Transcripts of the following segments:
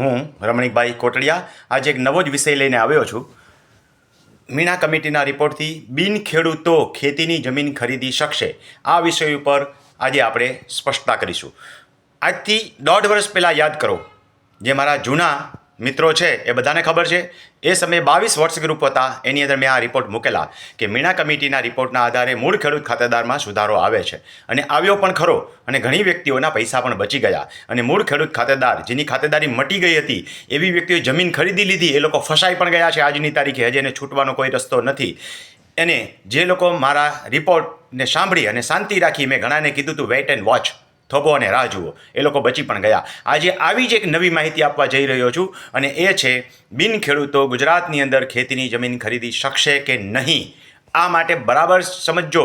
હું, રમણીકભાઈ કોટડિયા, આજે એક નવો જ વિષય લઈને આવ્યો છું. મીણા કમિટીના રિપોર્ટથી બિન ખેડૂતો ખેતીની જમીન ખરીદી શકશે. આ વિષય ઉપર આજે આપણે સ્પષ્ટતા કરીશું. આજથી દોઢ વર્ષ પહેલાં યાદ કરો, જે મારા જૂના મિત્રો છે, એ બધાને ખબર છે? એ સમયે બાવીસ વોટ્સ ગ્રુપ હતા, એની અંદર મેં આ રિપોર્ટ મૂકેલા કે મીણા કમિટીના રિપોર્ટના આધારે મૂળ ખેડૂત ખાતેદારમાં સુધારો આવે છે. અને આવ્યો પણ ખરો અને ઘણી વ્યક્તિઓના પૈસા પણ બચી ગયા. અને મૂળ ખેડૂત ખાતેદાર, જેની ખાતેદારી મટી ગઈ હતી, એવી વ્યક્તિઓએ જમીન ખરીદી લીધી, એ લોકો ફસાઈ પણ ગયા છે આજની તારીખે. હજી એને છૂટવાનો કોઈ રસ્તો નથી. એને જે લોકો મારા રિપોર્ટને સાંભળી અને શાંતિ રાખી, મેં ઘણાને કીધું હતું વેઇટ એન્ડ વોચ થોભો અને રાહ જુઓ. એ લોકો બચી પણ ગયા. આજે આવી જ એક નવી માહિતી આપવા જઈ રહ્યો છું અને એ છે, બિન ખેડૂતો ગુજરાતની અંદર ખેતીની જમીન ખરીદી શકશે કે નહીં? આ માટે બરાબર સમજજો.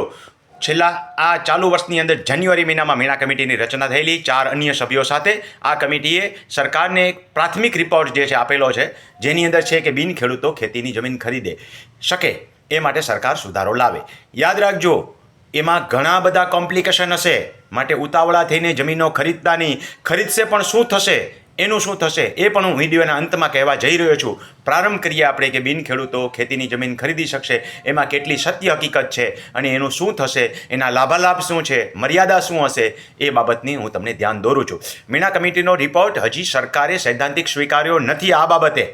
છેલ્લા આ ચાલુ વર્ષની અંદર જાન્યુઆરી મહિનામાં મીણા કમિટીની રચના થયેલી. ચાર અન્ય સભ્યો સાથે આ કમિટીએ સરકારને એક પ્રાથમિક રિપોર્ટ જે છે આપેલો છે, જેની અંદર છે કે બિન ખેડૂતો ખેતીની જમીન ખરીદે શકે એ માટે સરકાર સુધારો લાવે. યાદ રાખજો, એમાં ઘણા બધા કોમ્પ્લિકેશન હશે. માટે ઉતાવળા થઈને જમીનો ખરીદતા નહીં ખરીદશે પણ શું થશે? એનું શું થશે? એ પણ હું વિડીયોના અંતમાં કહેવા જઈ રહ્યો છું. પ્રારંભ કરીએ આપણે કે બિન ખેડૂતો ખેતીની જમીન ખરીદી શકશે. એમાં કેટલી સત્ય હકીકત છે અને એનું શું થશે? એના લાભાલાભ શું છે? મર્યાદા શું હશે? એ બાબતની હું તમને ધ્યાન દોરું છું. મીણા કમિટીનો રિપોર્ટ હજી સરકારે સૈદ્ધાંતિક સ્વીકાર્યો નથી આ બાબતે.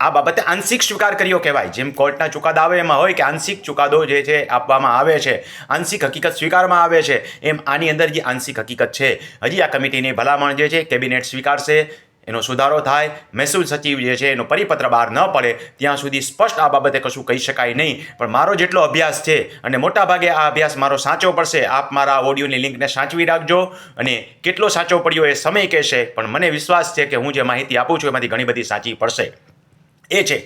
આ બાબતે આંશિક સ્વીકાર કર્યો કહેવાય. જેમ કોર્ટના ચુકાદા આવે એમાં હોય કે આંશિક ચુકાદો જે છે આપવામાં આવે છે, આંશિક હકીકત સ્વીકારવામાં આવે છે, એમ આની અંદર જે આંશિક હકીકત છે, હજી આ કમિટીની ભલામણ જે છે, કેબિનેટ સ્વીકારશે, એનો સુધારો થાય, મહેસૂલ સચિવ જે છે એનો પરિપત્ર બહાર ન પડે, ત્યાં સુધી સ્પષ્ટ આ બાબતે કશું કહી શકાય નહીં. પણ મારો જેટલો અભ્યાસ છે અને મોટાભાગે આ અભ્યાસ મારો સાચો પડશે, આપ મારા ઓડિયોની લિંકને સાચવી રાખજો અને કેટલો સાચો પડ્યો એ સમય કહેશે, પણ મને વિશ્વાસ છે કે હું જે માહિતી આપું છું એમાંથી ઘણી બધી સાચી પડશે. એ છે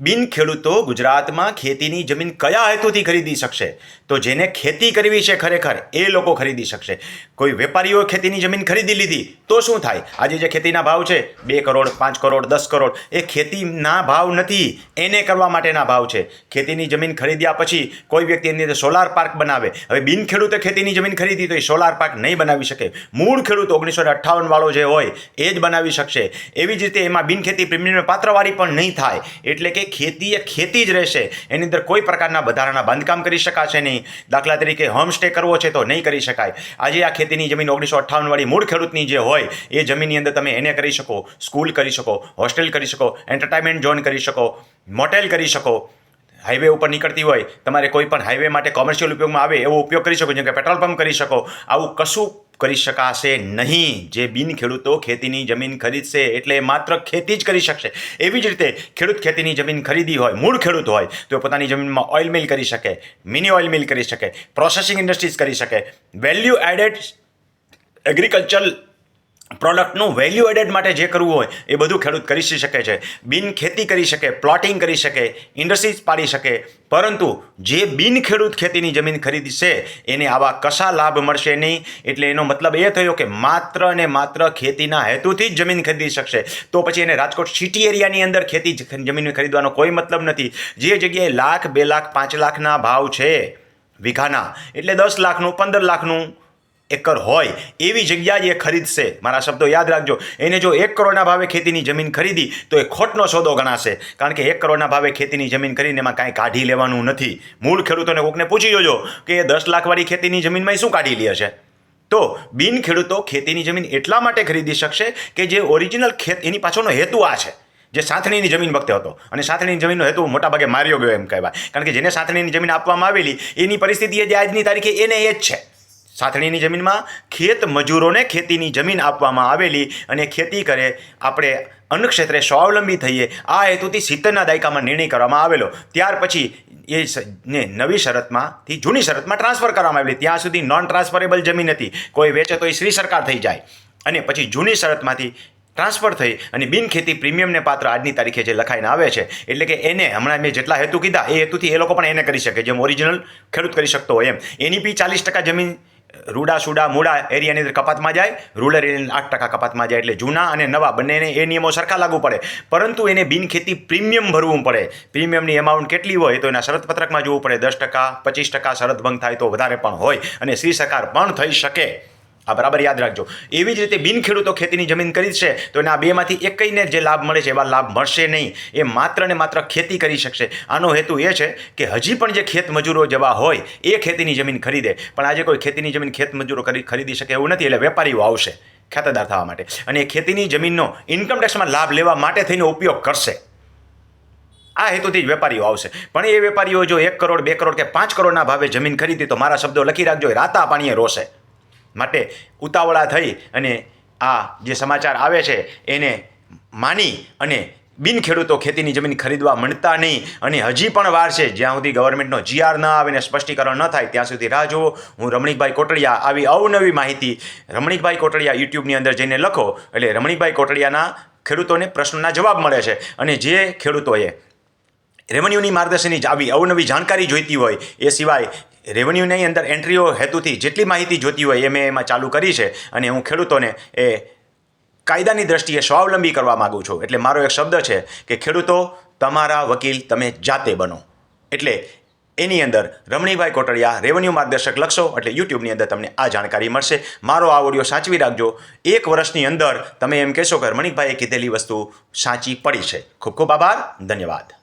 બિન ખેડૂતો ગુજરાતમાં ખેતીની જમીન કયા હેતુથી ખરીદી શકશે? તો જેને ખેતી કરવી છે ખરેખર, એ લોકો ખરીદી શકશે. કોઈ વેપારીઓ ખેતીની જમીન ખરીદી લીધી, તો શું થાય? આજે જે ખેતીના ભાવ છે, બે કરોડ, પાંચ કરોડ, દસ કરોડ, એ ખેતીના ભાવ નથી, એને કરવા માટેના ભાવ છે. ખેતીની જમીન ખરીદ્યા પછી કોઈ વ્યક્તિ એની અંદર સોલાર પાર્ક બનાવે. હવે બિન ખેડૂતે ખેતીની જમીન ખરીદી તો એ સોલાર પાર્ક નહીં બનાવી શકે. મૂળ ખેડૂત ઓગણીસો અઠ્ઠાવન વાળો જે હોય, એ જ બનાવી શકશે. એવી જ રીતે એમાં બિન ખેતી પ્રીમિયમ પાત્રવાળી પણ નહીં થાય. એટલે કે ખેતી એ ખેતી જ રહેશે. એની અંદર કોઈ પ્રકારના વધારાના બાંધકામ કરી શકાશે નહીં. દાખલા તરીકે હોમ સ્ટે કરવો છે તો નહીં કરી શકાય. આજે આ ખેતીની જમીન ઓગણીસો અઠ્ઠાવનવાળી મૂળ ખેડૂતની જે હોય, એ જમીનની અંદર તમે એને કરી શકો. સ્કૂલ કરી શકો હોસ્ટેલ કરી શકો એન્ટરટેનમેન્ટ ઝોન કરી શકો મોટેલ કરી શકો. હાઈવે ઉપર નીકળતી હોય, તમારે કોઈ પણ હાઈવે માટે કોમર્શિયલ ઉપયોગમાં આવે એવો ઉપયોગ કરી શકો. જેમ કે પેટ્રોલ પંપ કરી શકો. આવું કશું કરી શકાશે નહીં. જે બિન ખેડૂતો ખેતીની જમીન ખરીદશે એટલે માત્ર ખેતી જ કરી શકશે. એવી જ રીતે ખેડૂત ખેતીની જમીન ખરીદી હોય, મૂળ ખેડૂત હોય, તો પોતાની જમીનમાં ઓઇલ મિલ કરી શકે મિની ઓઇલ મિલ કરી શકે પ્રોસેસિંગ ઇન્ડસ્ટ્રીઝ કરી શકે. વેલ્યુ એડેડ એગ્રીકલ્ચર પ્રોડક્ટનું વેલ્યુ એડેડ માટે જે કરવું હોય, એ બધું ખેડૂત કરી શકે છે. બિન ખેતી કરી શકે પ્લોટિંગ કરી શકે ઇન્ડસ્ટ્રીઝ પાડી શકે, પરંતુ જે બિન ખેડૂત ખેતીની જમીન ખરીદશે, એને આવા કશા લાભ મળશે નહીં. એટલે એનો મતલબ એ થયો કે માત્ર ને માત્ર ખેતીના હેતુથી જ જમીન ખરીદી શકશે. તો પછી એને રાજકોટ સિટી એરિયાની અંદર ખેતી જમીન ખરીદવાનો કોઈ મતલબ નથી. જે જગ્યાએ લાખ, બે લાખ, પાંચ લાખના ભાવ છે, વીઘાના, એટલે દસ લાખનું, પંદર લાખનું એકર હોય, એવી જગ્યા જ એ ખરીદશે. મારા શબ્દો યાદ રાખજો. એને જો એક કરોડના ભાવે ખેતીની જમીન ખરીદી, તો એ ખોટનો સોદો ગણાશે. કારણ કે એક કરોડના ભાવે ખેતીની જમીન ખરીદીને એમાં કાંઈ કાઢી લેવાનું નથી. મૂળ ખેડૂતોને કોકને પૂછી જોજો કે એ દસ લાખવાળી ખેતીની જમીનમાં શું કાઢી લે છે? તો બિન ખેડૂતો ખેતીની જમીન એટલા માટે ખરીદી શકશે કે જે ઓરિજિનલ ખેત, એની પાછળનો હેતુ આ છે. જે સાથણીની જમીન વખતે હતો. અને સાથણીની જમીનનો હેતુ મોટાભાગે માર્યો ગયો એમ કહેવાય. કારણ કે જેને સાથણીની જમીન આપવામાં આવેલી, એની પરિસ્થિતિ જે આજની તારીખે, એને એ જ છે. સાથણીની જમીનમાં ખેત મજૂરોને ખેતીની જમીન આપવામાં આવેલી અને ખેતી કરે. આપણે અન્ન ક્ષેત્રે સ્વાવલંબી થઈએ. આ હેતુથી સિત્તેરના દાયકામાં નિર્ણય કરવામાં આવેલો. ત્યાર પછી એ ને નવી શરતમાંથી જૂની શરતમાં ટ્રાન્સફર કરવામાં આવેલી. ત્યાં સુધી નોન ટ્રાન્સફરેબલ જમીન હતી. કોઈ વેચે તો એ શ્રી સરકાર થઈ જાય. અને પછી જૂની શરતમાંથી ટ્રાન્સફર થઈ અને બિનખેતી પ્રીમિયમને પાત્ર આજની તારીખે જે લખાઈને આવે છે, એટલે કે એને હમણાં મેં જેટલા હેતુ કીધા, એ હેતુથી એ લોકો પણ એને કરી શકે, જેમ ઓરિજિનલ ખેડૂત કરી શકતો હોય એમ. એની બી ચાલીસ ટકા જમીન રૂડા સુડા મૂડા એરિયાની અંદર કપાતમાં જાય, રૂરલ એરિયાની આઠ ટકા કપાતમાં જાય એટલે જૂના અને નવા બંનેને એ નિયમો સરખા લાગુ પડે. પરંતુ એને બિનખેતી પ્રીમિયમ ભરવું પડે. પ્રીમિયમની એમાઉન્ટ કેટલી હોય તો એના શરત પત્રકમાં જોવું પડે. દસ ટકા, પચીસ ટકા શરત ભંગ થાય તો વધારે પણ હોય અને શ્રી સરકાર પણ થઈ શકે. આ બરાબર યાદ રાખજો. એવી જ રીતે બિન ખેડૂતો ખેતીની જમીન કરી છે, તો એના બેમાંથી એકઈને જે લાભ મળે છે, એવા લાભ મળશે નહીં. એ માત્ર ને માત્ર ખેતી કરી શકશે. આનો હેતુ એ છે કે હજી પણ જે ખેત મજૂરો જેવા હોય, એ ખેતીની જમીન ખરીદે. પણ આજે કોઈ ખેતીની જમીન ખેત મજૂરો ખરીદી શકે એવું નથી, એટલે વેપારીઓ આવશે ખાતેદાર થવા માટે. અને એ ખેતીની જમીનનો ઇન્કમટેક્સમાં લાભ લેવા માટે થઈને ઉપયોગ કરશે. આ હેતુથી જ વેપારીઓ આવશે. પણ એ વેપારીઓ જો એક કરોડ, બે કરોડ કે પાંચ કરોડના ભાવે જમીન ખરીદી, તો મારા શબ્દો લખી રાખજો રાતા પાણીએ રોશે. માટે ઉતાવળા થઈ અને આ જે સમાચાર આવે છે, એને માની અને બિન ખેડૂતો ખેતીની જમીન ખરીદવા માંડતા નહીં અને હજી પણ વાર છે, જ્યાં સુધી ગવર્મેન્ટનો જીઆર ન આવે ને સ્પષ્ટીકરણ ન થાય, ત્યાં સુધી રાહ જુઓ. હું રમણીકભાઈ કોટડિયા આવી અવનવી માહિતી રમણીકભાઈ કોટડિયા યુટ્યુબની અંદર જઈને લખો, એટલે રમણીકભાઈ કોટડિયાના ખેડૂતોને પ્રશ્નોના જવાબ મળે છે અને જે ખેડૂતોએ રેવન્યુની માર્ગદર્શનની આવી અવનવી જાણકારી જોઈતી હોય, એ સિવાય રેવન્યુની અંદર એન્ટ્રીઓ હેતુથી જેટલી માહિતી જોતી હોય, એ મેં એમાં ચાલુ કરી છે અને હું ખેડૂતોને એ કાયદાની દ્રષ્ટિએ સ્વાવલંબી કરવા માગું છું. એટલે મારો એક શબ્દ છે કે ખેડૂતો, તમારા વકીલ તમે જાતે બનો. એટલે એની અંદર રમણીભાઈ કોટડિયા, રેવન્યુ માર્ગદર્શક લખશો, એટલે યુટ્યુબની અંદર તમને આ જાણકારી મળશે. મારો આ ઓડિયો સાચવી રાખજો. એક વર્ષની અંદર તમે એમ કહેશો કે રમણીકભાઈએ કીધેલી વસ્તુ સાચી પડી છે. ખૂબ ખૂબ આભાર. ધન્યવાદ.